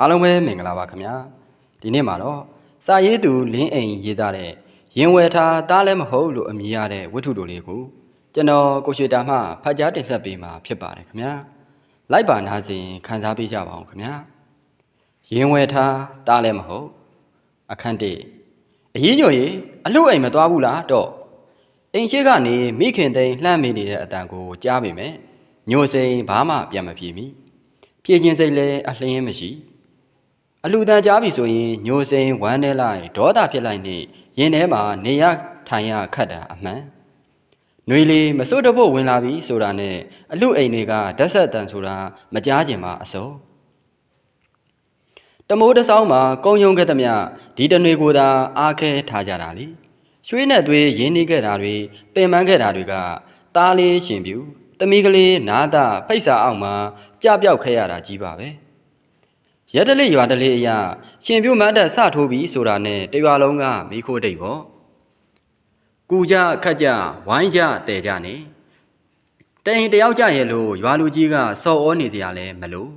အားလုံးပဲမင်္ဂလာပါခင်ဗျာဒီနေ့မှာတော့စာရေးသူလင်းအိမ်ရေးသားတဲ့ရင်ဝယ်ထားတားလည်းမဟုတ်လို့အမည်ရတဲ့ဝတ္ထုတို့လေးကိုကျွန်တော်ကိုရွှေတာမှဖတ်ကြားတင်ဆက်ပေးမှာဖြစ်ပါတယ်ခင်ဗျာလိုက်ပါနာစဉ်ခန်းစားပေးကြပါအောင်ခင်ဗျာရင်ဝယ်ထားတားလည်းမဟုတ်အခန်းတစ်အရေးညို့ရေအလို့အိမ်မသွားဘူးလားတော့အိမ်ရှိကနေမိခင်သိန်းလှမ်းမိနေတဲ့အတန်ကိုကြားပေမဲ့ညိုစိန်ဘာမှပြန်မပြေမိပြေချင်းစိတ်လည်းအလင်းမရှိ အလူတန်ကြားပြီဆိုရင်ညိုစိန်ဝမ်းနေလိုက်ဒေါသဖြစ်လိုက်နေရင်ထဲမှာနေရထိုင်ရခတ်တာအမှန်ຫນွေလီမစွတ်တဖို့ဝင်လာပြီဆိုတာနဲ့အလူအိမ်တွေကဓာတ်ဆက်တန်ဆိုတာမကြားကျင်ပါအစုံတမိုးတဆောင်းမှာကုံယုံခဲ့သမျှဒီတနွေကိုသာအားခဲထားကြတာလေရွှေနဲ့သွေးရင်းနှီးခဲ့တာတွေပင်ပန်းခဲ့တာတွေကတားလေးရှင်ပြူတမီကလေးနားတာဖိတ်စာအောင်မှာကြပြောက်ခဲ့ရတာကြီးပါပဲ ရက်တလေးရွာတလေးအရာရှင်ပြုတ်မန်းတက်စထိုးပြီးဆိုတာနဲ့တရွာလုံးကမိခိုးတိတ်ပေါ့ကူကြခတ်ကြဝိုင်းကြတဲကြနေတရင်တယောက်ကြရဲ့လို့ရွာလူကြီးကစော်ဩနေစရာလဲမလို့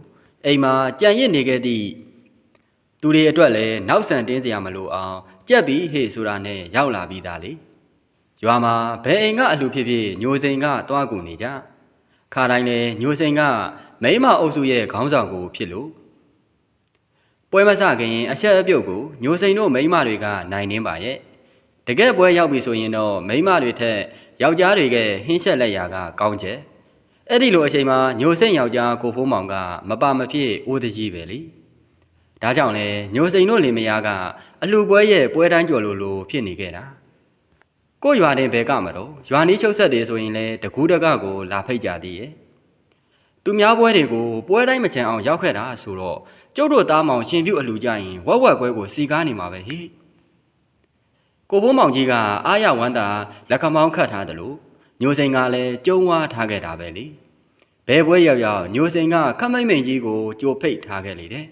အိမ်မှာကြံရစ်နေခဲ့သည့်သူတွေအတွက်လည်းနောက်ဆန်တင်းစရာမလိုအောင်ကြက်ပြီးဟေ့ဆိုတာနဲ့ရောက်လာပြီးသားလေရွာမှာဘယ်အိမ်ကအလူဖြစ်ဖြစ်ညိုစိန်ကတွားကူနေကြခါတိုင်းလဲညိုစိန်ကမိမအုပ်စုရဲ့ခေါင်းဆောင်ကိုဖြစ်လို့ ပွဲမစခင်အဆက်အပြုတ်ကိုညိုစိန်တို့မိန်းမတွေကနိုင်နှင်းပါရဲ့တကယ်ပွဲရောက်ပြီဆိုရင်တော့မိန်းမတွေထက်ယောက်ျားတွေကဟင်းဆက်လက်ရာကကောင်းချက်အဲ့ဒီလိုအချိန်မှာညိုစိန်ယောက်ျားကိုဖိုးမောင်ကမပါမဖြစ်အိုးတကြီးပဲလေဒါကြောင့်လဲညိုစိန်တို့လင်မယားကအလှပွဲရဲ့ပွဲတိုင်းကြော်လိုလိုဖြစ်နေခဲ့တာကို့ရွာတင်ဘဲကမတော့ရွာနီးချုပ်ဆက်တယ်ဆိုရင်လဲတကူးတကကိုလာဖိတ်ကြသေးရဲ့သူများပွဲတွေကိုပွဲတိုင်းမချန်အောင်ရောက်ခဲ့တာဆိုတော့ ကျုပ်တို့သားမောင်ရှင်ပြုတ်အလူကြရင်ဝက်ဝက်ပွဲကိုစီကားနေမှာပဲဟိကိုဘိုးမောင်ကြီးကအာရဝမ်းသာလက်ခမောင်းခတ်ထားတယ်လို့ညိုစိန်ကလည်းကျုံဝါထားခဲ့တာပဲလေဘဲပွဲရောက်ရောက်ညိုစိန်ကခမိတ်မိန်ကြီးကိုကြိုဖိတ်ထားခဲ့လေတဲ့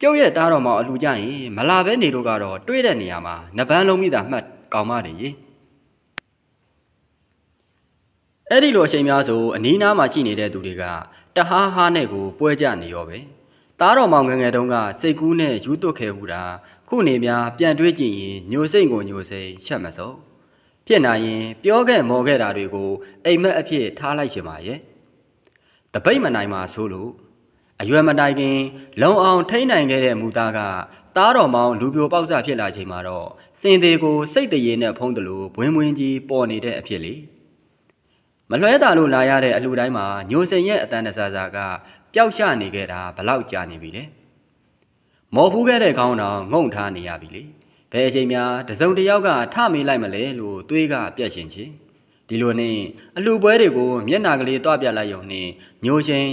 ကျုပ်ရဲ့သားတော်မောင်အလူကြရင်မလာပဲနေတော့ကတော့တွေးတဲ့နေရာမှာနပန်းလုံးမိတာမှတ်ကောင်းမတယ်ရေအဲ့ဒီလိုအချိန်များဆိုအနီးနားမှာရှိနေတဲ့သူတွေကတဟားဟားနဲ့ကိုပွဲကြနေရောပဲ သားတော်မောင်ငယ်ငယ်တုန်းကစိတ်ကူးနဲ့ယူသွတ်ခဲ့ဘူးတာခုနေများပြန်တွေးကြည့်ရင်ညိုစိတ်ကိုညိုစိတ်ချက်မစုံဖြစ်နိုင်ရင် ပြောခဲ့မော်ခဲ့တာတွေကိုအိမ်မက်အဖြစ်ထားလိုက်ရှင်ပါရဲ့တပိတ်မနိုင်မှာဆိုလို့အရွယ်မတိုင်ခင် လုံအောင်ထိန်းနိုင်ခဲ့တဲ့မူသားကသားတော်မောင်လူပြိုပေါက်စဖြစ်လာချိန်မှာတော့စင်သေးကိုစိတ်တရေနဲ့ဖုံးတယ်လို့ဘွင်းဘွင်းကြီးပေါ်နေတဲ့အဖြစ်လေ မလွဲတာလို့လာရတဲ့အလူတိုင်းမှာညိုစင်ရဲ့အတန်တဆာဆာကပျောက်ရှနေခဲ့တာဘလောက်ကြာနေပြီလဲမော်ဖူးခဲ့တဲ့ခေါင်းတော်ငုံထားနေရပြီလေဘယ်အချိန်များတစုံတစ်ယောက်ကထမေးလိုက်မလဲလို့တွေးကပြက်ရှင်ချင်းဒီလိုနဲ့အလူပွဲတွေကိုမျက်နာကလေးတွားပြလိုက်ရုံနဲ့ညိုရှင်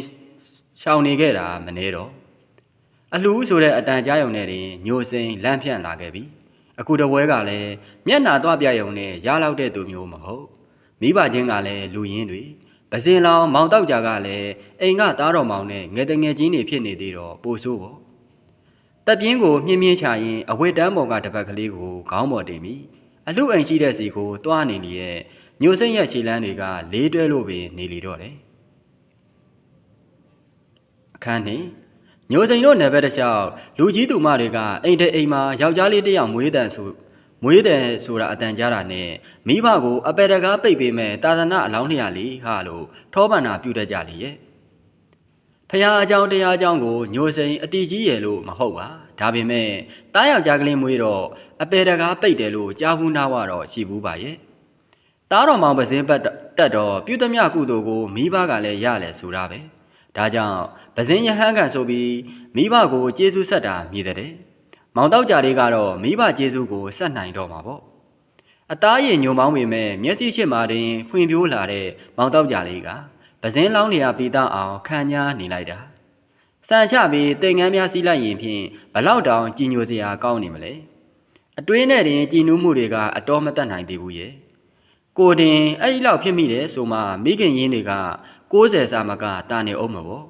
ရှောင်နေခဲ့တာမနေတော့အလူဆိုတဲ့အတန်ကြားရုံနဲ့တင်ညိုစင်လန့်ဖြန့်လာခဲ့ပြီအခုတပွဲကလည်းမျက်နာတွားပြရုံနဲ့ရလောက်တဲ့သူမျိုးမဟုတ် မိဘချင်းကလည်းလူရင်းတွေပစင်လောင်မောင်တောက်ကြကလည်းအိမ်ကသားတော်မောင်နဲ့ငယ်တငယ်ချင်းတွေဖြစ်နေသေးတော့ပိုဆိုးပေါ့တက်ပြင်းကိုမြင်းမြင်းချရင်အဝတ်တန်းပေါ်ကတပတ်ကလေးကိုခေါင်းပေါ်တင်ပြီးအလူအိမ်ရှိတဲ့စီကိုတွားနေလေရဲ့ညိုစိမ့်ရဲ့ခြေလန်းတွေကလေးတွဲလို့ပင်နေလေတော့တယ်အခန်းနေညိုစိန်တို့နယ်ဘက်တစ်လျှောက်လူကြီးသူမတွေကအိမ်တဲ့အိမ်မှာယောက်ျားလေးတစ်ယောက်မွေးတန်ဆို မွေးတယ်ဆိုတာအတန်ကြားတာနဲ့မိဘကိုအပေတကားပိတ်ပေးမဲ့တာသနာအလောင်းလျာလေးဟာလို့ထောပန္နာပြုတတ်ကြလေရဲ့ဖះအကြောင်းတရားအကြောင်းကိုညိုစိန်အတီကြီးရဲ့လို့မဟုတ်ပါဒါပေမဲ့တားယောက်ျားကလေးမွေးတော့အပေတကားပိတ်တယ်လို့ကြားဘူးနာဝတော့ရှိဘူးပါရဲ့တားတော်မောင်ပစင်းပတ်တက်တော့ပြုသမျှကုသိုလ်ကိုမိဘကလည်းရလဲဆိုတာပဲဒါကြောင့်ပစင်းယဟန်ကန်ဆိုပြီးမိဘကိုကျေးဇူးဆက်တာမြည်တဲ့ မောင်တောက်ကြလေးကတော့မိဘကျေးဇူးကိုဆက်နိုင်တော့မှာပေါ့အသားရည်ညုံမောင်းပေမဲ့မျက်စိရှိမှတင်ဖွင့်ပြိုးလာတဲ့မောင်တောက်ကြလေးကပစင်းလောင်းလျာပြီးသားအောင်ခံညာနေလိုက်တာစံချပြီးတိမ်ငန်းများစီးလိုက်ရင်ဖြင့်ဘလောက်တောင်ကြည်ညိုစရာကောင်းနေမလဲအတွင်းနဲ့တင်ကြည်နူးမှုတွေကအတော်မတတ်နိုင်သေးဘူးရဲ့ကိုတင်အဲ့ဒီလောက်ဖြစ်မိတယ်ဆိုမှမိခင်ရင်းတွေက60စာမကတာနေအောင်မပေါ့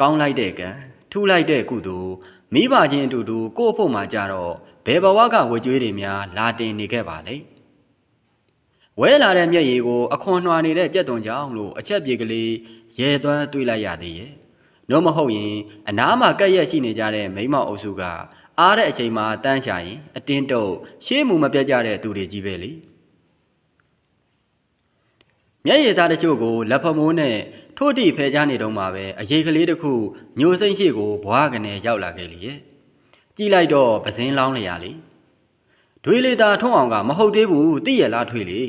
ကောင်းလိုက်တဲ့ကံထူလိုက်တဲ့ကုသိုလ် မိဘချင်းအတူတူကို့အဖို့မှာကြတော့ဘယ်ဘဝကဝကြွေးတွေများလာတင်နေခဲ့ပါလေဝဲလာတဲ့မျက်ရည်ကိုအခွန်နှွာနေတဲ့ကြက်သွန်ကြောင်လို့အချက်ပြေကလေးရဲသွမ်းတွေးလိုက်ရသေးရဲ့နှုတ်မဟုတ်ရင်အနားမှာကက်ရက်ရှိနေကြတဲ့မိန်းမအုပ်စုကအားတဲ့အချိန်မှာတန်းရှာရင်အတင်းတုပ်ရှေးမှုမပြတ်ကြတဲ့သူတွေကြီးပဲလေ မျက်ရည်စားတချို့ကိုလက်ဖမိုးနဲ့ထို့တိဖယ်ချနေတော့မှပဲအရေးကလေးတစ်ခုညိုစိမ့်ရှိကိုဘွားကနေရောက်လာခဲ့လေရဲ့ကြည့်လိုက်တော့ပစင်းလောင်းလျာလေဒွေလေသာထုံးအောင်ကမဟုတ်သေးဘူးသိရလားထွေလေ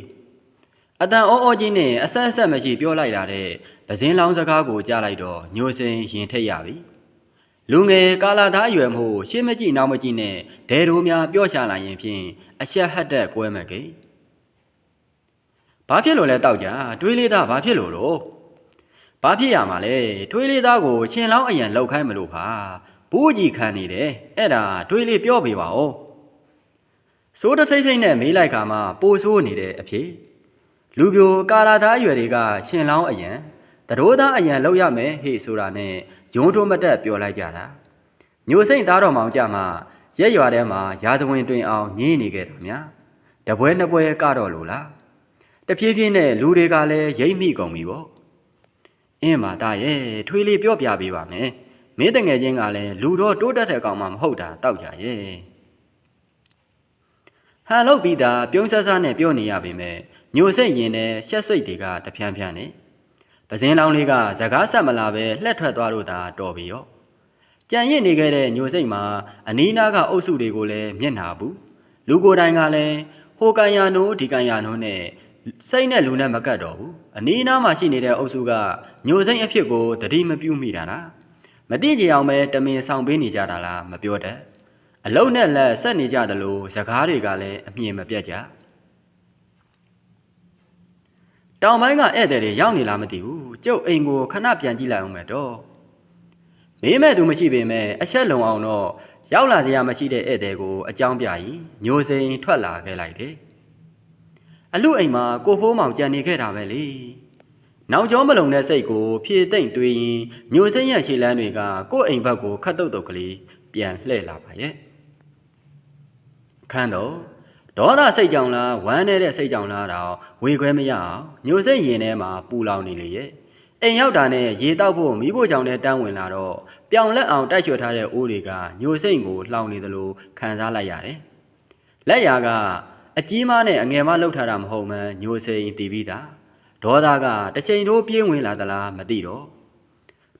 အတန်အောအောကြီးနဲ့အဆက်အဆက်မရှိပြောလိုက်တာတဲ့ပစင်းလောင်းစကားကိုကြားလိုက်တော့ညိုစိမ့်ရင်ထိတ်ရပြီလူငယ်ကာလာသားအရွယ်မို့ရှေးမကြည့်နောက်မကြည့်နဲ့ဒဲတိုးများပြော့ချလာရင်ဖြင့်အဆက်ဟတ်တဲ့ကွဲမဲ့ကိ ဘာဖြစ်လို့လဲတောက်ကြတွေးလေးသားဘာဖြစ်လို့လို့ဘာဖြစ်ရမှာလဲတွေးလေးသားကိုရှင်လောင်းအရန်လောက်ခိုင်းမလို့ပါဘူးကြီးခံနေတယ်အဲ့ဒါတွေးလေးပြောပေးပါဦးစိုးတထိတ်ထိတ်နဲ့မေးလိုက်ခါမှပိုဆိုးနေတဲ့အဖြစ်လူပြိုကာလာသားအရွယ်တွေကရှင်လောင်းအရန်တရိုးသားအရန်လောက်ရမယ်ဟေ့ဆိုတာနဲ့ယုံထုံးမတက်ပြောလိုက်ကြတာညိုစိမ့်သားတော်မောင်ကြမှာရက်ရွာထဲမှာရာဇဝင်တွင်အောင်ညင်းနေခဲ့တာများတပွဲနှစ်ပွဲကတော့လို့လား တဖြည်းဖြည်းနဲ့လူတွေကလည်းရိမ့်မိကုန်ပြီပေါ့အင်းမာသားရဲ့ထွေးလေးပြောပြပေးပါမယ်မင်းတငယ်ချင်းကလည်းလူတော့တိုးတက်တဲ့ကောင်မှမဟုတ်တာတောက်ကြရဲ့ဟန်လို့ပြီးတာပြုံးဆဆနဲ့ပြောနေရပေမဲ့ညိုစိတ်ရင်နဲ့ရှက်စိတ်တွေကတဖြန်းဖြန်းနဲ့ပစင်းလောင်းလေးကစကားဆက်မလာပဲလှက်ထွက်သွားလို့သာတော်ပြီရောကြံရစ်နေခဲ့တဲ့ညိုစိတ်မှာအနီးနားကအုပ်စုတွေကိုလည်းမျက်နှာဘူးလူကိုယ်တိုင်ကလည်းဟိုကန်ယာနိုးဒီကန်ယာနိုးနဲ့ စိတ်နဲ့လူနဲ့မကတ်တော့ဘူးအနီးနားမှာရှိနေတဲ့အုပ်စုကညိုစိတ်အဖြစ်ကိုတတိမပြုတ်မိတာလားမသိကြအောင်ပဲတမင်ဆောင်ပေးနေကြတာလားမပြောတတ်အလုံးနဲ့လက်ဆက်နေကြသလိုစကားတွေကလည်းအမြင်မပြတ်ကြတောင်ပိုင်းကဧည့်သည်တွေရောက်နေလားမသိဘူးကျုပ်အိမ်ကိုခဏပြန်ကြည့်လိုက်အောင်မယ်တော့မေးမဲ့သူမရှိပေမဲ့အချက်လုံအောင်တော့ရောက်လာစရာမရှိတဲ့ဧည့်သည်ကိုအကြောင်းပြရင်ညိုစိန်ထွက်လာခဲ့လိုက်တယ် အလူအိမ်မှာကိုဖိုးမောင်ကြံနေခဲ့တာပဲလေနောက်ကျောမလုံတဲ့စိတ်ကို ဖြည့်သိမ့်တွေးရင်ညိုစိန်ရဲ့ရှေ့လန်းတွေကကိုယ့်အိမ်ဘက်ကိုခတ်တုတ်တုတ်ကလေးပြန်လှည့်လာပါရဲ့ခန်းတော့ဒေါသစိတ်ကြောင့်လားဝမ်းနေတဲ့စိတ်ကြောင့်လားတော့ဝေခွဲမရအောင်ညိုစိတ်ရင်ထဲမှာပူလောင်နေလေရဲ့အိမ်ရောက်တာနဲ့ရေတောက်ဖို့မိဖို့ကြောင့်လည်းတန်းဝင်လာတော့ပြောင်လက်အောင်တိုက်ချွတ်ထားတဲ့အိုးတွေကညိုစိတ်ကိုလှောင်နေသလိုခံစားလိုက်ရတယ်လက်ရာက အကြီးမားနဲ့အငယ်မလှုပ်ထားတာမဟုတ်မှန်းညိုစိတ်တီးပြီးသားဒေါသကတစ်ချိန်တိုးပြေးဝင်လာသလားမသိတော့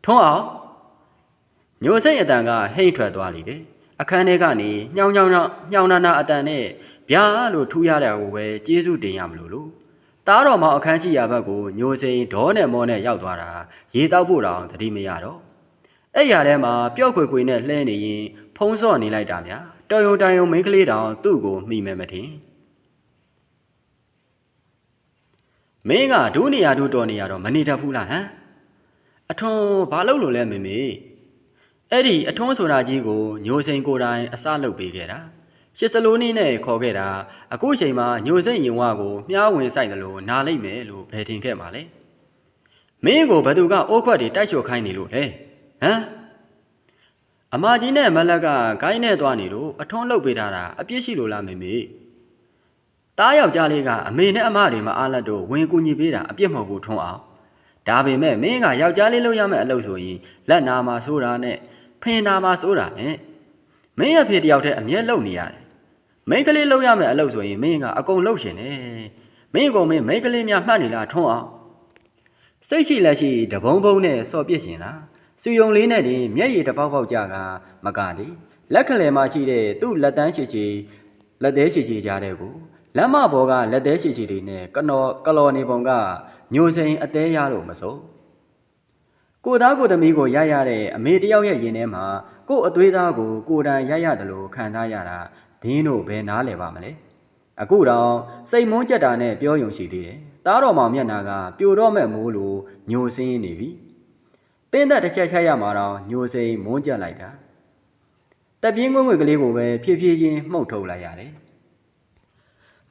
ထွန်းအောင်ညိုစိတ်အတန်ကဟိတ်ထွက်သွားလိမ့်တယ်အခန်းထဲကနေညောင်ညောင်ညောင်ညောင်နာနာအတန်နဲ့ဗျာလို့ထူးရတဲ့ကိုပဲကျေးဇူးတင်ရမလို့လို့တားတော်မောင်အခန်းရှိရာဘက်ကိုညိုစိန်ဒေါနဲ့မောနဲ့ရောက်သွားတာရေတောက်ဖို့တောင်တတိမရတော့အဲ့ရထဲမှာပျော့ခွေခွေနဲ့လှဲနေရင်ဖုံးစော့နေလိုက်တာများတော်ယုံတိုင်ယုံမိန်းကလေးတောင်သူ့ကိုမှီမဲ့မထင် မင်းကဒုနေရာဒုတော်နေရတော့မနေတတ်ဘူးလားဟမ်အထွန်းဘာလုပ်လို့လဲမေမေအဲ့ဒီအထွန်းဆိုတာကြီးကိုညိုစိန်ကိုယ်တိုင်အစလုပ်ပေးခဲ့တာရှစ်စလိုးနည်းနဲ့ခေါ်ခဲ့တာအခုချိန်မှာညိုစိန်ရင်ဝါကိုမြားဝင်ဆိုင်တယ်လို့နားလိုက်မယ်လို့ဘယ်ထင်ခဲ့မှာလဲမင်းကိုဘသူကအိုးခွက်တွေတိုက်လျှော်ခိုင်းနေလို့လဲဟမ်အမကြီးနဲ့မလက်ကဂိုင်းနဲ့သွားနေလို့အထွန်းလုတ်ပေးထားတာအပြစ်ရှိလို့လားမေမေ တားယောက်ျားလေးကအမေနဲ့အမတွေမအားလက်တော့ဝင်ကူညီပေးတာအပြစ်မဟုတ်ဘူးထွန်းအောင်ဒါပေမဲ့မင်းကယောက်ျားလေးလုပ်ရမယ့်အလုပ်ဆိုရင်လက်နာမှာဆိုတာနဲ့ဖင်နာမှာဆိုတာနဲ့မင်းအဖေတယောက်တည်းအမြဲလုံနေရတယ်မိန်းကလေးလုပ်ရမယ့်အလုပ်ဆိုရင်မင်းကအကုန်လုပ်ရှင်တယ်မင်းကောင်မင်းမိန်းကလေးများမှတ်နေလားထွန်းအောင်စိတ်ရှိလက်ရှိတဘုံဘုံနဲ့စော်ပြစ်ရှင်လားစူယုံလေးနဲ့တင်မျက်ရည်တစ်ပေါက်ပေါက်ကြကမကတည်းလက်ကလေးမှရှိတဲ့သူ့လက်တန်းရှိချီလက်သေးရှိချီကြားတဲ့ကို လက်မဘောကလက်သေးရှိချီတွေနဲ့ကနော်ကလော်နေပုံကညိုစိန်အသေးရလို့မစိုးကိုသားကိုသမီးကိုရရတဲ့အမေတယောက်ရဲ့ရင်ထဲမှာကို့အသွေးသားကိုကိုယ်တိုင်ရရတယ်လို့ခံစားရတာဒင်းတို့ဘယ်နားလဲပါမလဲအခုတော့စိတ်မုန်းကြက်တာနဲ့ပြောယုံရှိသေးတယ်သားတော်မောင်မျက်နာကပြိုတော့မဲ့မိုးလိုညိုစင်းနေပြီပင်းသက်တစ်ချက်ချက်ရမှာတော့ညိုစိန်မုန်းကြက်လိုက်တာတက်ပြင်းငွေ့ငွေ့ကလေးကိုပဲဖြည်းဖြည်းချင်းမှုတ်ထုတ်လိုက်ရတယ်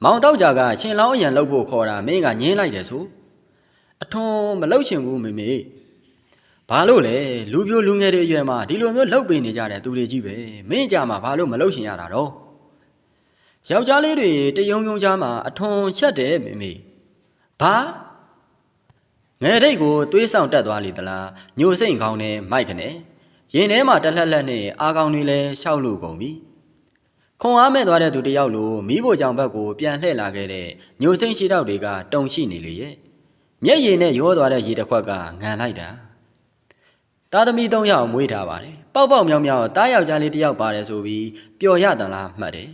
မောင်တော့ကြကရှင်လောင်းအရန်လှုပ်ဖို့ခေါ်တာမင်းကညင်းလိုက်တယ်ဆိုအထွန်းမလှုပ်ချင်ဘူးမေမေဘာလို့လဲလူပြိုလူငယ်တွေအရွယ်မှာဒီလိုမျိုးလှုပ်ပေးနေကြတဲ့သူတွေကြီးပဲမင်းကြမှာဘာလို့မလှုပ်ရှင်ရတာတော့ယောက်ျားလေးတွေတယုံယုံကြားမှာအထွန်ချက်တယ်မေမေဘာငယ်တိတ်ကိုသွေးဆောင်တက်သွားလေသလားညိုစိမ့်ကောင်းနဲ့မိုက်ခနဲ့ရင်ထဲမှာတက်လှက်လက်နဲ့အာကောင်တွေလည်းရှောက်လို့ကုန်ပြီ ခွန်အားမဲ့သွားတဲ့သူတယောက်လိုမိဖို့ကြောင့်ဘက်ကိုပြန်လှည့်လာခဲ့တဲ့ညိုစိမ့်ရှိတောက်တွေကတုံရှိနေလေရဲ့မျက်ရည်နဲ့ရောသွားတဲ့ရေတစ်ခွက်ကငံလိုက်တာသားသမီး၃ယောက်မွေးထားပါတယ်ပေါက်ပေါက်မြောင်မြောင်တားယောက်ျားလေးတစ်ယောက်ပါတယ်ဆိုပြီးပျော်ရတန်လားမှတ်တယ်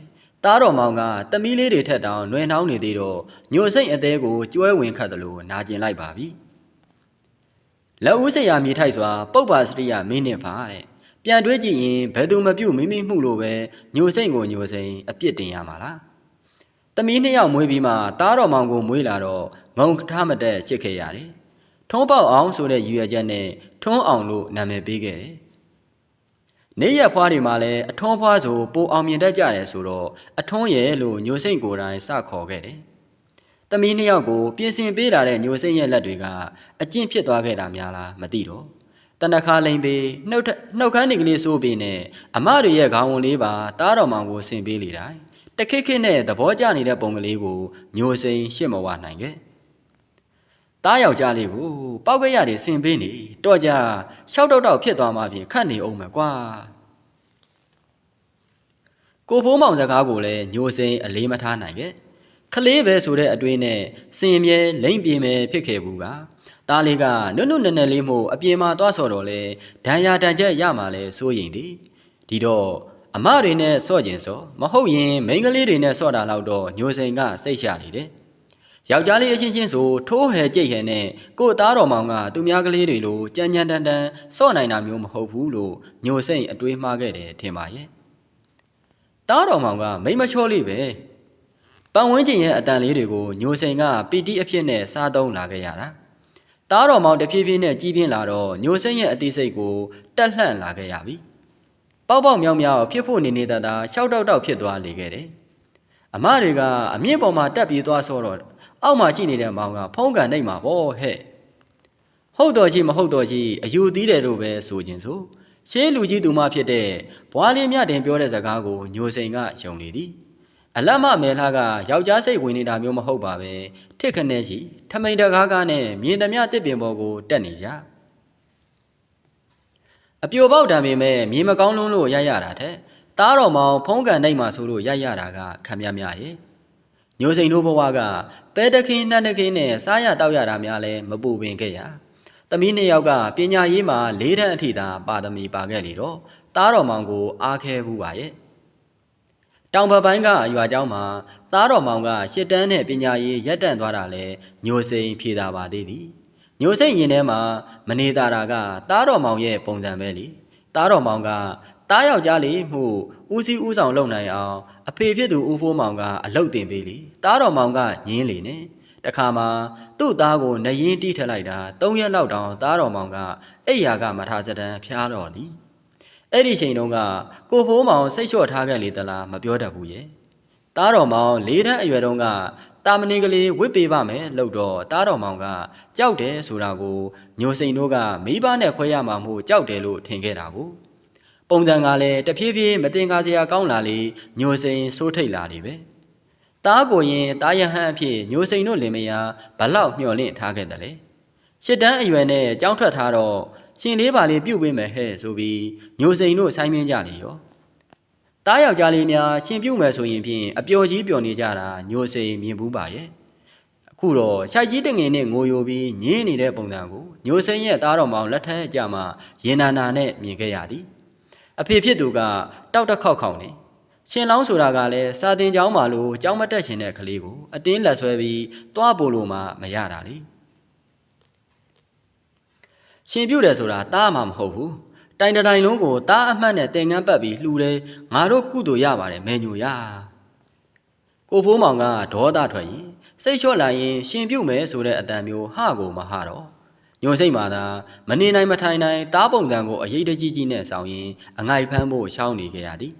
သားတော်မောင်ကတမီးလေးတွေထက်တောင်နှွယ်နှောင်းနေသေးတော့ညိုစိမ့်အသေးကိုကျွဲဝင်ခတ်တယ်လို့နာကျင်လိုက်ပါပြီလက်ဦးစရာမြေထိုက်စွာပုပ်ပါစရိယမင်းနဲ့ပါတဲ့ ပြန်တွေးကြည့်ရင်ဘယ်သူမပြုတ်မိမိမှုလို့ပဲညိုစိမ့်ကိုညိုစိမ့်အပြစ်တင်ရမှာလားတမီးနှစ်ယောက်မွေးပြီးမှသားတော်မောင်ကိုမွေးလာတော့ငုံခမတက်ရှစ်ခဲ့ရတယ်ထုံးပေါက်အောင်ဆိုတဲ့ရည်ရွယ်ချက်နဲ့ထွန်းအောင်လို့နာမည်ပေးခဲ့တယ်နေရဖွားတွေမှာလည်းအထွန်းဖွားဆိုပိုအောင်မြင်တတ်ကြတယ်ဆိုတော့အထွန်းရဲ့လို့ညိုစိမ့်ကိုယ်တိုင်စခေါ်ခဲ့တယ်။တမီးနှစ်ယောက်ကိုပြင်ဆင်ပေးလာတဲ့ညိုစိမ့်ရဲ့လက်တွေကအကျင့်ဖြစ်သွားခဲ့တာများလားမသိတော့။ တနခါလိန်ပေးနှုတ်ထနှုတ်ခမ်းနေကလေးစိုးပေးနဲ့အမတွေရဲ့ခေါင်းဝင်လေးပါတားတော်မောင်ကိုဆင်ပေးလေတိုင်းတခိခိနဲ့သဘောကျနေတဲ့ပုံကလေးကိုညိုစိမ့်ရှစ်မဝနိုင်ခဲ့။တားယောက်ျားလေးကိုပောက်ကရတွေဆင်ပေးနေတော့ကြရှောက်တော့တော့ဖြစ်သွားမှပြင်ခတ်နေအောင်မယ်ကွာ။ကိုဖိုးမောင်စကားကိုလည်းညိုစိန်အလေးမထားနိုင်ခဲ့ခလေးပဲဆိုတဲ့အတွေးနဲ့စင်မြဲလိမ့်ပြေမယ်ဖြစ်ခဲ့ဘူးက တားလေးကနုနုနယ်နယ်လေးမို့အပြင်မှာသွားဆော်တော့လဲဒဏ်ရာတန်ချက်ရမှာလဲစိုးရင်ဒီဒီတော့အမတွေနဲ့ဆော့ကျင်ဆော့မဟုတ်ရင်မိန်းကလေးတွေနဲ့ဆော့တာလောက်တော့ညိုစိန်ကစိတ်ရှလေတယ်ယောက်ျားလေးအချင်းချင်းဆိုထိုးဟဲကြိတ်ဟဲနဲ့ကို့သားတော်မောင်ကသူများကလေးတွေလိုကြမ်းကြမ်းတန်တန်ဆော့နိုင်တာမျိုးမဟုတ်ဘူးလို့ညိုစိန်အတွေးမှားခဲ့တယ်ထင်ပါရဲ့တားတော်မောင်ကမိမချောလေးပဲပတ်ဝန်းကျင်ရဲ့အတန်လေးတွေကိုညိုစိန်ကပီတိအဖြစ်နဲ့စားသုံးလာခဲ့ရတာ တားတော်မောင်တဖြည်းဖြည်းနဲ့ကြီးပြင်းလာတော့ညိုစိန်ရဲ့အသေးစိတ်ကိုတက်လှန့်လာခဲ့ရပြီပေါက်ပေါက်မြောက်မြောက်ဖြစ်ဖို့နေနေတာတာရှောက်တောက်တောက်ဖြစ်သွားလေခဲ့တယ်အမတွေကအမြင့်ပေါ်မှာတက်ပြေးသွားဆောတော့အောက်မှာရှိနေတဲ့မောင်ကဖုံးကန်နှိပ်မှာပေါ့ဟဲ့ဟုတ်တော်ရှိမဟုတ်တော်ရှိအယူသီးတယ်လို့ပဲဆိုခြင်းဆိုရှေးလူကြီးသူမဖြစ်တဲ့ဘွားလေးမြတင်ပြောတဲ့စကားကိုညိုစိန်ကယုံနေသည် အလတ်မမဲလာကယောက်ျားစိတ်ဝင်နေတာမျိုးမဟုတ်ပါပဲထစ်ခနဲ့ရှိထမိန်တကားကားနဲ့မြင်သမျှတစ်ပင်ပေါ်ကိုတက်နေကြအပြိုပေါက်တံပေမဲ့မြင်မကောင်းလုံးလို့ရရတာတဲ့တားတော်မောင်ဖုံးကန်နိုင်မှာဆိုလို့ရရတာကခံမြမြရဲ့ညိုစိန်တို့ဘဝကပဲတခင်းနှက်တခင်းနဲ့စားရတောက်ရတာများလဲမပူပင်ခဲ့ရ။သမီးနှစ်ယောက်ကပညာရေးမှာ၄တန်းအထိသာပါသမီပါခဲ့လေတော့တားတော်မောင်ကိုအားခဲဘူးပါရဲ့။ တောင်ဘက်ပိုင်းကအရွာကျောင်းမှာတားတော်မောင်ကရှစ်တန်းနဲ့ပညာရေးရက်တန့်သွားတာလဲညိုစိန်ဖြေတာပါသေးသည်။ညိုစိန်ရင်ထဲမှာမနေတာတာကတားတော်မောင်ရဲ့ပုံစံပဲလေ။တားတော်မောင်ကတားယောက်ျားလေးမှုဦးစီးဦးဆောင်လုပ်နိုင်အောင်အဖေဖြစ်သူဦးဖိုးမောင်ကအလုတ်တင်ပေးလေတားတော်မောင်ကညင်းလေနဲ့တခါမှသူ့သားကိုနရင်တီးထက်လိုက်တာ၃ရက်လောက်တောင်တားတော်မောင်ကအိယာကမထားစတန်ဖျားတော်သည် အဲ့ဒီချိန်တုန်းကကိုဖိုးမောင်စိတ်လျှော့ထားခဲ့လေသလားမပြောတတ်ဘူးရဲ့တားတော်မောင်လေးတန်းအရွယ်တုန်းကတာမဏေကလေးဝစ်ပေးပါမယ်လို့တော့တားတော်မောင်ကကြောက်တယ်ဆိုတာကိုညိုစိန်တို့ကမိဘနဲ့ခွဲရမှာမို့ကြောက်တယ်လို့ထင်ခဲ့တာကိုပုံစံကလည်းတဖြည်းဖြည်းမတင်ကားစရာကောင်းလာလေညိုစိန်စိုးထိတ်လာတယ်ပဲတားကိုရင်တားရဟန်းအဖြစ်ညိုစိန်တို့လင်မယားဘလောက်မျှော်လင့်ထားခဲ့တယ်လေရှစ်တန်းအရွယ်နဲ့ကြောင်းထွက်ထားတော့ ရှင်လေးပါလေးပြုတ်ပေးမယ်ဟဲ့ဆိုပြီးညိုစိန်တို့ဆိုင်မင်းကြလေရောတားယောက်ျားလေးများရှင်ပြုတ်မယ်ဆိုရင်ဖြင့်အပျော်ကြီးပျော်နေကြတာညိုစိန်မြင်ဘူးပါရဲ့အခုတော့ရှိုက်ကြီးတငင်နဲ့ငိုယိုပြီးညင်းနေတဲ့ပုံစံကိုညိုစိန်ရဲ့သားတော်မောင်လက်ထက်ကြမှာရင်နာနာနဲ့မြင်ခဲ့ရသည်အဖေဖြစ်သူကတောက်တစ်ခေါက်ခေါက်နေရှင်လောင်းဆိုတာကလည်းစာတင်ကျောင်းမှာလို့ကျောင်းမတက်ရှင်တဲ့ကလေးကိုအတင်းလက်ဆွဲပြီးတွားပို့လို့မှမရတာလေ ရှင်ပြုတ်တယ်ဆိုတာတားမှမဟုတ်ဘူးတိုင်တတိုင်လုံးကိုတားအမှတ်နဲ့တင်ငန်းပတ်ပြီးလှူတယ်ငါတို့ကုသိုလ်ရပါတယ်မဲညိုရကိုဖိုးမောင်ကဒေါသထွက်ရင်စိတ်လျှော့လာရင် ရှင်ပြုတ်မယ်ဆိုတဲ့အတန်မျိုးဟကိုမဟတော့ညိုစိတ်မာသာမနေနိုင်မထိုင်နိုင်တားပုံတံကိုအရေးတကြီးကြီးနဲ့ဆောင်ရင်အငိုက်ဖမ်းဖို့ရှောင်းနေကြရသည်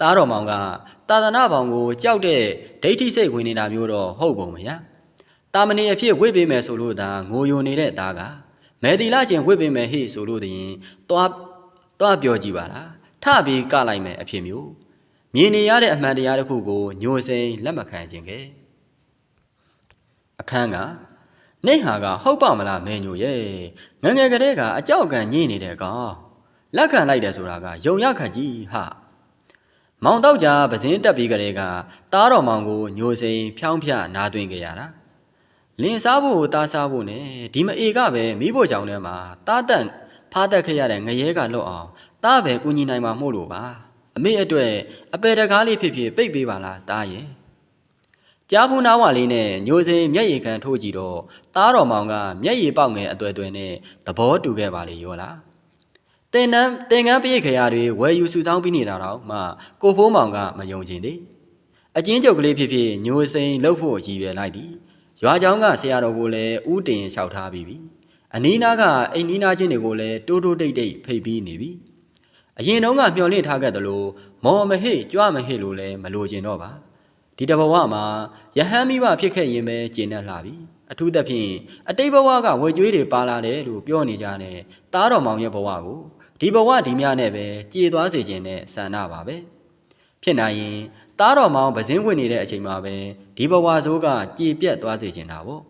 တားတော်မောင်ကတာသနာဘောင်ကိုကြောက်တဲ့ဒိဋ္ဌိစိတ်ဝင်နေတာမျိုးတော့ဟုတ်ပုံမရတာမဏေအဖြစ်ဝိပေးမယ်ဆိုလို့သာငိုယိုနေတဲ့သားက မဲတီလာချင်းဝိပေးမယ်ဟိဆိုလို့တရင်တွားတွားပြောကြည့်ပါလားထပြီးကလိုက်မယ်အဖြစ်မျိုးမြင်နေရတဲ့အမှန်တရားတစ်ခုကိုညိုစိန်လက်မခံခြင်းကဲအခန်းကနေဟာကဟုတ်ပါမလားမဲညိုရဲ့ငယ်ငယ်ကလေးကအကြောက်ကန်ညင်းနေတဲ့ကောင်လက်ခံလိုက်တယ်ဆိုတာကယုံရခတ်ကြီးဟာမောင်တော့ကြာပစင်းတက်ပြီးကလေးကတားတော်မောင်ကိုညိုစိန်ဖြောင်းဖြနားသွင်းကြရတာ လင်းစားဖို့တားစားဖို့နဲ့ဒီမအေကပဲမိဖို့ကြောင့်ထဲမှာတားတန့်ဖားတက်ခဲ့ရတဲ့ငရဲကလွတ်အောင်တားပဲကူညီနိုင်မှာမို့လို့ပါအမေအတွက်အပေတကားလေးဖြစ်ဖြစ်ပိတ်ပေးပါလားတားရဲ့ကြားဘူးနာဝလေးနဲ့ညိုစိန်မျက်ရည်ခံထိုးကြည့်တော့တားတော်မောင်ကမျက်ရည်ပေါက်ငယ်အတွေ့အတွေ့နဲ့သဘောတူခဲ့ပါလေရောလားတင်နန်းတင်ကန်းပြည့်ခရာတွေဝယ်ယူစုဆောင်းပြီးနေတာတော့မှကိုဖိုးမောင်ကမယုံချင်သေးအချင်းကျုပ်ကလေးဖြစ်ဖြစ်ညိုစိန်လှုပ်ဖို့ရည်ရွယ်လိုက်သည် ရွာเจ้าကဆရာတော်ကိုလည်းဥတင်လျှောက်ထားပြီးပြီအနီးနားကအိမ်နီးနားချင်းတွေကိုလည်းတိုးတိုးတိတ်တိတ်ဖိတ်ပြီးနေပြီအရင်တုန်းကမျှော်လင့်ထားခဲ့သလိုမော်မဟိကြွမဟိလို့လည်းမလိုချင်တော့ပါဒီတဘဝမှာယဟန်မိဘဖြစ်ခဲ့ရင်ပဲကျင့်တတ်လာပြီအထူးသဖြင့်အတိတ်ဘဝကဝေကျွေးတွေပါလာတယ်လို့ပြောနေကြတဲ့တားတော်မောင်ရဲ့ဘဝကိုဒီဘဝဒီမြနဲ့ပဲကြည်သွားစေခြင်းနဲ့ဆန္ဒပါပဲ ဖြစ်နိုင်ရင်တားတော်မောင်ပဇင်းဝင်နေတဲ့အချိန်မှာပဲဒီဘဝဆိုးကကြည်ပြတ်သွားစေခြင်းတာပေါ့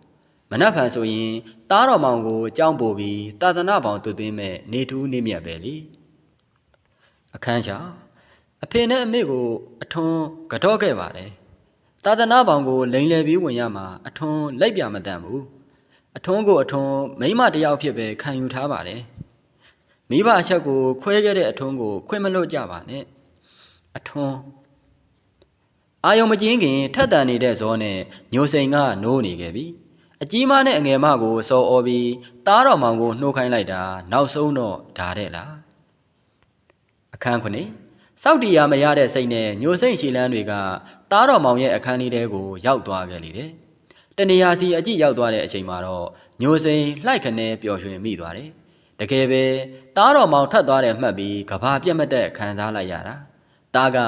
မနှက်ဖန်ဆိုရင်တားတော်မောင်ကိုကြောင်းပို့ပြီးတာသနာပေါင်တွသွင်းမဲ့နေထူးနေမြတ်ပဲလေအခန်းချာအဖေနဲ့အမေကိုအထွန်းကတော့ခဲ့ပါတယ်တာသနာပေါင်ကိုလိန်လည်ပြီးဝင်ရမှာအထွန်းလိုက်ပြမတတ်ဘူးအထွန်းကိုအထွန်းမိမတယောက်ဖြစ်ပဲခံယူထားပါတယ်မိဘအချက်ကိုခွဲခဲ့တဲ့အထွန်းကိုခွင့်မလို့ကြပါနဲ့ အထွန်းအာယုံမကျင်းခင်ထက်တန်နေတဲ့ဇောနဲ့ညိုစိန်ကနိုးနေခဲ့ပြီအကြီးမနဲ့အငယ်မကိုစော်အော်ပြီးတားတော်မောင်ကိုနှိုးခိုင်းလိုက်တာနောက်ဆုံးတော့ဓာတဲ့လားအခန်းခုနှစ်စောက်တီယာမရတဲ့စိတ်နဲ့ညိုစိတ်ရှည်လန်းတွေကတားတော်မောင်ရဲ့အခန်းလေးထဲကိုရောက်သွားခဲ့လေတယ်တနေရာစီအကြည့်ရောက်သွားတဲ့အချိန်မှာတော့ညိုစိန်လှိုက်ခနဲပျော်ရွှင်မိသွားတယ်တကယ်ပဲတားတော်မောင်ထွက်သွားတယ်မှတ်ပြီးကဘာပြက်မက်တဲ့ခံစားလိုက်ရတာ တားက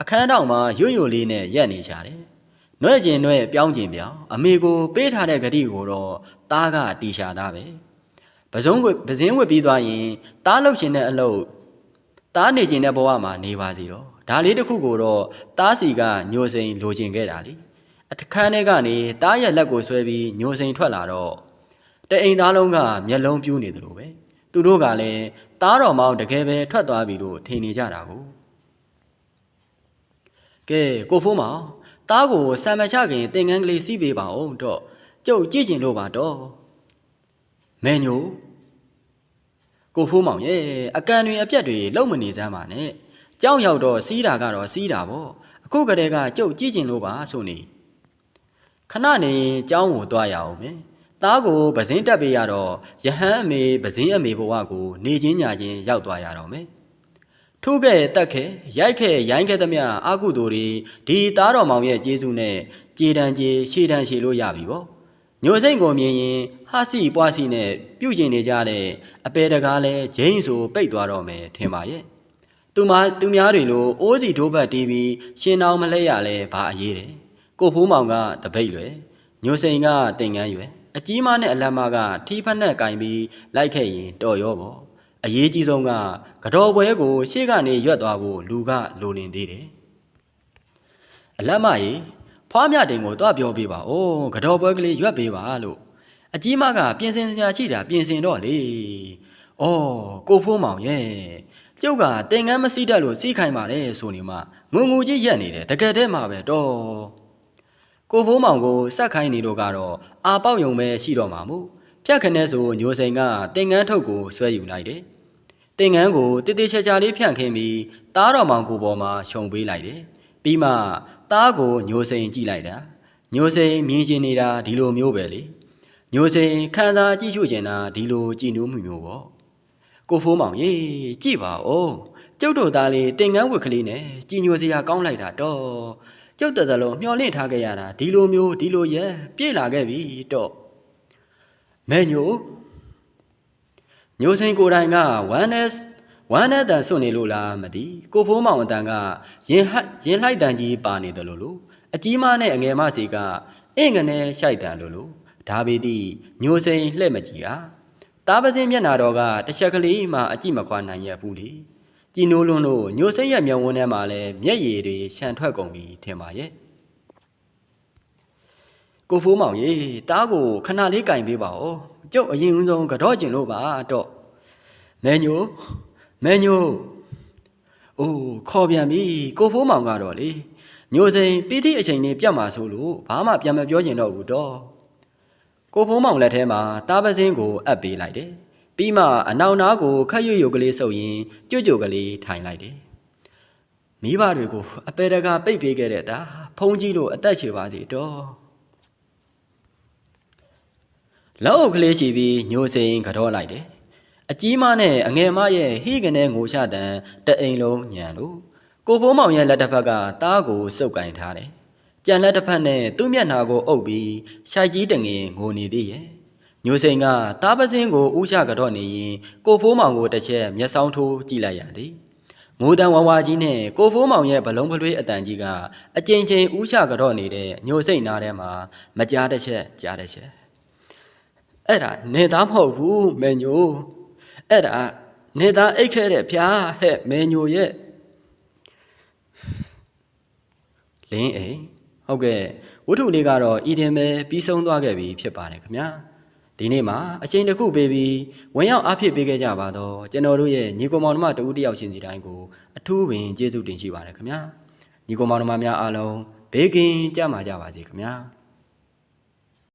အခန်းတော်မှာရွရွလေးနဲ့ရက်နေကြတယ်နွဲ့ကျင်နွဲ့ပြောင်းကျင်ပြောင်းအမေကိုပေးထားတဲ့ဂတိကိုတော့တားကတီရှာသားပဲပစုံးကိုပစင်းဝစ်ပြီးသွားရင်တားလှုပ်ရှင်တဲ့အလုပ်တားနေခြင်းတဲ့ဘဝမှာနေပါစီတော့ဒါလေးတစ်ခုကိုတော့တားစီကညိုစိန်လိုချင်ခဲ့တာလေအခန်းထဲကနေတားရဲ့လက်ကိုဆွဲပြီးညိုစိန်ထွက်လာတော့တအိမ်သားလုံးကမျက်လုံးပြူးနေတယ်လို့ပဲသူတို့ကလည်းတားတော်မောင်တကယ်ပဲထွက်သွားပြီလို့ထင်နေကြတာကို ကဲကိုဖိုးမောင်တားကိုဆံမချခင်သင်ငန်းကလေးစီးပေးပါအောင်တော့ကျုပ်ကြည့်ကျင်လို့ပါတော့မဲညိုကိုဖိုးမောင်ရဲ့အကန်တွေအပြက်တွေလုံမနေစမ်းပါနဲ့ကြောက်ရောက်တော့စီးတာကတော့စီးတာပေါ့အခုကတည်းကကျုပ်ကြည့်ကျင်လို့ပါဆိုနေခဏနေကြောင်းကိုတွားရအောင်မယ်သားကိုပဇင်းတက်ပေးရတော့ယဟန်အမေပဇင်းအမေဘဝကို နေချင်းညာချင်းရောက်သွားရတော့မယ် ထုခဲ့တက်ခဲ့ရိုက်ခဲ့ရိုင်းခဲ့သမျှအာကုသိုလ်တွေဒီသားတော်မောင်ရဲ့ကျေးဇူးနဲ့ကြေတံကြေရှေတံရှေလို့ရပြီပေါ့ညိုစိမ့်ကိုမြင်ရင်ဟာစီပွားစီနဲ့ပြုတ်ကျင်နေကြတဲ့အပေတကားလဲဂျိန်းဆိုပိတ်သွားတော့မယ်ထင်ပါရဲ့သူမသူများတွေလိုအိုးစီဒိုးဘတ်တီးပြီးရှင်အောင်မလဲရလဲဘာအရေးတယ်ကိုဖိုးမောင်ကတပိတ်လွယ်ညိုစိန်ကတင်ငန်းရွယ်အကြီးမနဲ့အလတ်မကထီးဖက်နဲ့ကင်ပြီးလိုက်ခဲ့ရင်တော်ရောပေါ့ အရေးကြီးဆုံးကကတော့ပွဲကို ရှေ့ကနေရွက်သွားဖို့လူကလိုလင်သေးတယ်အလတ်မကြီးဖွားမြတိန်ကိုတော့ပြောပြပါဦးကတော့ပွဲကလေးရွက်ပေးပါလို့အကြီးမကပြင်ဆင်စရာရှိတာပြင်ဆင်တော့လေဩကိုဖိုးမောင်ရဲ့ကျုပ်ကတင်ငန်းမစီးတတ်လို့စီးခိုင်းပါတယ်ဆိုနေမှငုံငူကြီးရက်နေတယ်တကယ်တည်းမှာပဲတော့ကိုဖိုးမောင်ကိုစက်ခိုင်းနေတော့ကတော့အာပေါက်ယုံပဲရှိတော့မှာမို့ ဖြတ်ခနဲ့ဆိုညိုစိန်ကတင်ငန်းထုတ်ကိုဆွဲယူလိုက်တယ်တင်ငန်းကိုတိတိချာချာလေးဖြန့်ခင်းပြီးတားတော်မောင်ကိုပေါ်မှာခြုံပေးလိုက်တယ်ပြီးမှတားကိုညိုစိန်ကြည့်လိုက်တာညိုစိန်မြင်ချင်နေတာဒီလိုမျိုးပဲလေညိုစိန်ခံစားကြည့်ရှုချင်တာဒီလိုကြည်နူးမှုမျိုးပေါ့ကိုဖိုးမောင်ရေကြည့်ပါဦးကျုပ်တို့သားလေးတင်ငန်းဝက်ကလေးနဲ့ကြည်ညိုစရာကောင်းလိုက်တာတော့ကျုပ်တသလုံးမျောလင့်ထားခဲ့ရတာဒီလိုမျိုးဒီလိုရဲပြေးလာခဲ့ပြီတော့ မဲညိုညိုစိန်ကိုယ်တိုင်က 1s 1နဲ့တန်စွန့်နေလို့လားမသိကိုဖိုးမောင်အတန်ကရင်ဟရင်လှိုက်တန်ကြီးပါနေတယ်လို့လို့အကြီးမနဲ့အငယ်မစီကအင့်ကနေရှိုက်တန်လို့လို့ဒါပေတိညိုစိန်လှဲ့မကြည့်ဟာတားပစင်းမျက်နာတော်ကတစ်ချက်ကလေးမှအကြည့်မခွာနိုင်ရဘူးလေကြည်နိုးလွန်းလို့ညိုစိတ်ရဲ့မျက်ဝန်းထဲမှာလည်းမျက်ရည်တွေရှန်ထွက်ကုန်ပြီထင်ပါရဲ့ ကိုဖိုးမောင်ရေတားကိုခဏလေးကင်ပေးပါဦးကျုပ်အရင်ဦးဆုံးကတော့ကျင်လို့ပါတော့မဲညိုမဲညိုအိုးခေါ်ပြန်ပြီကိုဖိုးမောင်ကတော့လေညိုစိန်ပီတိအချိန်လေးပြတ်မှာဆိုလို့ဘာမှပြန်မပြောကျင်တော့ဘူးတော့ကိုဖိုးမောင်လက်ထဲမှာတားပစင်းကိုအပ်ပေးလိုက်တယ်ပြီးမှအနောင်နာကိုခက်ရွရွကလေးဆုပ်ရင်ကြွကြွကလေးထိုင်လိုက်တယ်မိဘတွေကိုအပေတကာပိတ်ပေးခဲ့တဲ့ဒါဖုံးကြီးတို့အသက်ရှည်ပါစေတော့ လောက်အုပ်ကလေးချီပြီးညိုစိန်ကတော့လိုက်တယ်အကြီးမနဲ့အငယ်မရဲ့ဟိကနေငိုရှတန်တအိမ်လုံးညံလို့ကိုဖိုးမောင်ရဲ့လက်တစ်ဖက်ကတားကိုစုပ်ကင်ထားတယ်ကြံလက်တစ်ဖက်နဲ့သူ့မျက်နှာကိုအုပ်ပြီးရှိုက်ကြီးတငင်ငိုနေသေးရဲ့ညိုစိန်ကတားပစင်းကိုဥရှကတော့နေရင်ကိုဖိုးမောင်ကိုတစ်ချက်မျက်စောင်းထိုးကြည့်လိုက်ရသည်ငိုတန်ဝါဝါကြီးနဲ့ကိုဖိုးမောင်ရဲ့ဘလုံးပလွေးအတန်ကြီးကအကြိမ်ကြိမ်ဥရှကတော့နေတဲ့ညိုစိတ်နားထဲမှာမကြားတစ်ချက်ကြားတစ်ချက် အဲ့ဒါနေသားမဟုတ်ဘူးမေညိုအဲ့ဒါနေသားအိတ်ခဲတဲ့ဖျားဟဲ့မေညိုရဲ့လင်းအိမ်ဟုတ်ကဲ့ဝတ္ထုလေးကတော့ဤတင်ပဲပြီးဆုံးသွားခဲ့ပြီဖြစ်ပါတယ်ခင်ဗျာဒီနေ့မှာအချိန်တစ်ခုပေးပြီးဝင်ရောက်အားဖြစ်ပေးခဲ့ကြပါတော့ကျွန်တော်တို့ရဲ့ညီကောင်မောင်နှမတဦးတယောက်ချင်းစီတိုင်းကိုအထူးပင်ကျေးဇူးတင်ရှိပါတယ်ခင်ဗျာညီကောင်မောင်နှမများအားလုံးဘေးကင်းကြမှာကြပါစေခင်ဗျာ